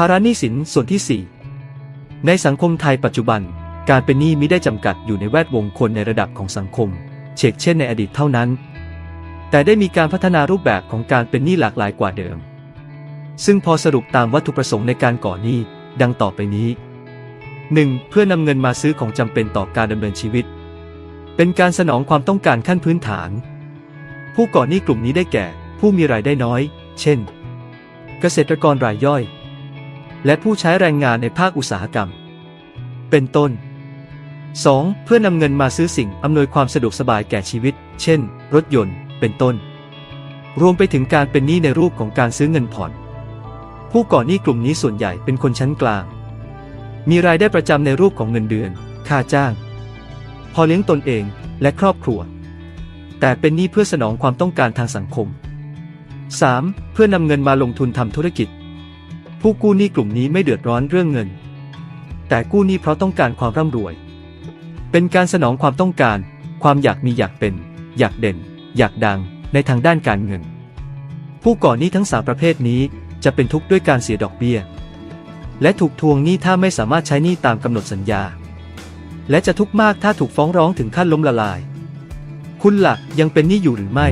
ภาระหนี้สินส่วนที่ 4 ในสังคมไทยปัจจุบัน การเป็นหนี้มิได้จำกัดอยู่ในแวดวงคนในระดับของสังคม เชกเช่นในอดีตเท่านั้น แต่ได้มีการพัฒนารูปแบบของการเป็นหนี้หลากหลายกว่าเดิม ซึ่งพอสรุปตามวัตถุประสงค์ในการก่อหนี้ดังต่อไปนี้ 1. เพื่อนำเงินมาซื้อของจำเป็นต่อการดำเนินชีวิต เป็นการสนองความต้องการขั้นพื้นฐาน ผู้ก่อหนี้กลุ่มนี้ได้แก่ ผู้มีรายได้น้อย เช่น เกษตรกรรายย่อย และผู้ใช้แรงงานในภาคอุตสาหกรรม เป็นต้น 2. เพื่อนำเงินมาซื้อสิ่งอำนวยความสะดวกสบายแก่ชีวิต เช่น รถยนต์ เป็นต้น รวมไปถึงการเป็นหนี้ในรูปของการซื้อเงินผ่อน ผู้ก่อหนี้กลุ่มนี้ส่วนใหญ่เป็นคนชั้นกลาง มีรายได้ประจำในรูปของเงินเดือน ค่าจ้าง พอเลี้ยงตนเองและครอบครัว แต่เป็นหนี้เพื่อสนองความต้องการทางสังคม 3. เพื่อนำเงินมาลงทุนทำธุรกิจ ผู้กู้หนี้กลุ่มนี้ไม่เดือดร้อนเรื่องเงิน แต่กู้หนี้เพราะต้องการความร่ำรวย เป็นการสนองความต้องการ ความอยากมีอยากเป็น อยากเด่น อยากดัง ในทางด้านการเงิน ผู้ก่อหนี้ทั้งสามประเภทนี้จะเป็นทุกข์ด้วยการเสียดอกเบี้ย และถูกทวงหนี้ถ้าไม่สามารถใช้หนี้ตามกำหนดสัญญา และจะทุกข์มากถ้าถูกฟ้องร้องถึงขั้นล้มละลาย คุณหลักยังเป็นหนี้อยู่หรือไม่